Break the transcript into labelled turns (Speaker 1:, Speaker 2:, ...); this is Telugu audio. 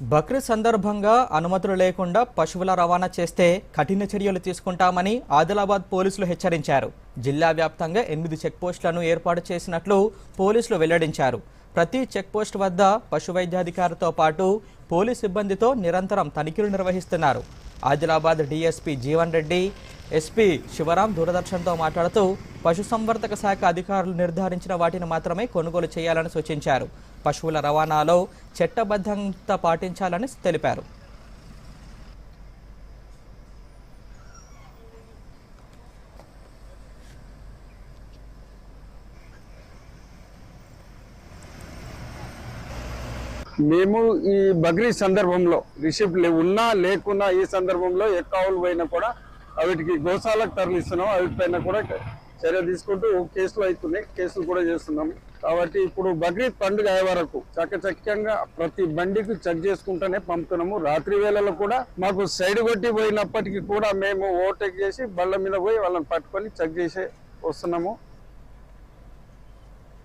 Speaker 1: బక్రీద్ సందర్భంగా అనుమతులు లేకుండా పశువుల రవాణా చేస్తే కఠిన చర్యలు తీసుకుంటామని ఆదిలాబాద్ పోలీసులు హెచ్చరించారు. జిల్లా వ్యాప్తంగా ఎనిమిది చెక్పోస్టులను ఏర్పాటు చేసినట్లు పోలీసులు వెల్లడించారు. ప్రతి చెక్పోస్ట్ వద్ద పశు వైద్యాధికారితో పాటు పోలీస్ సిబ్బందితో నిరంతరం తనిఖీలు నిర్వహిస్తున్నారు. ఆదిలాబాద్ డీఎస్పీ జీవన్ రెడ్డి ఎస్పీ శివరాం దూరదర్శన్తో మాట్లాడుతూ పశుసంవర్ధక శాఖ అధికారులు నిర్ధారించిన వాటిని మాత్రమే కొనుగోలు చేయాలని సూచించారు. పశువుల రవాణాలో చట్టబద్ధత పాటించాలని తెలిపారు.
Speaker 2: మేము ఈ బక్రీద్ సందర్భంలో రిసిప్ట్ ఉన్నా లేకున్నా ఈ సందర్భంలో ఎక్కావులు పోయినా కూడా వాటికి గోశాలకు తరలిస్తున్నాం. వాటిపైన కూడా చర్య తీసుకుంటూ కేసులు అవుతున్నాయి కేసులు కూడా చేస్తున్నాము. కాబట్టి ఇప్పుడు బక్రీద్ పండుగ అయ్యే వరకు చక్కచక్యంగా ప్రతి బండికి చెక్ చేసుకుంటూనే పంపుతున్నాము. రాత్రి వేళలో కూడా మాకు సైడ్ కొట్టి పోయినప్పటికీ కూడా మేము ఓవర్టేక్ చేసి బళ్ళ మీద పోయి వాళ్ళని పట్టుకొని చెక్ చేసి వస్తున్నాము.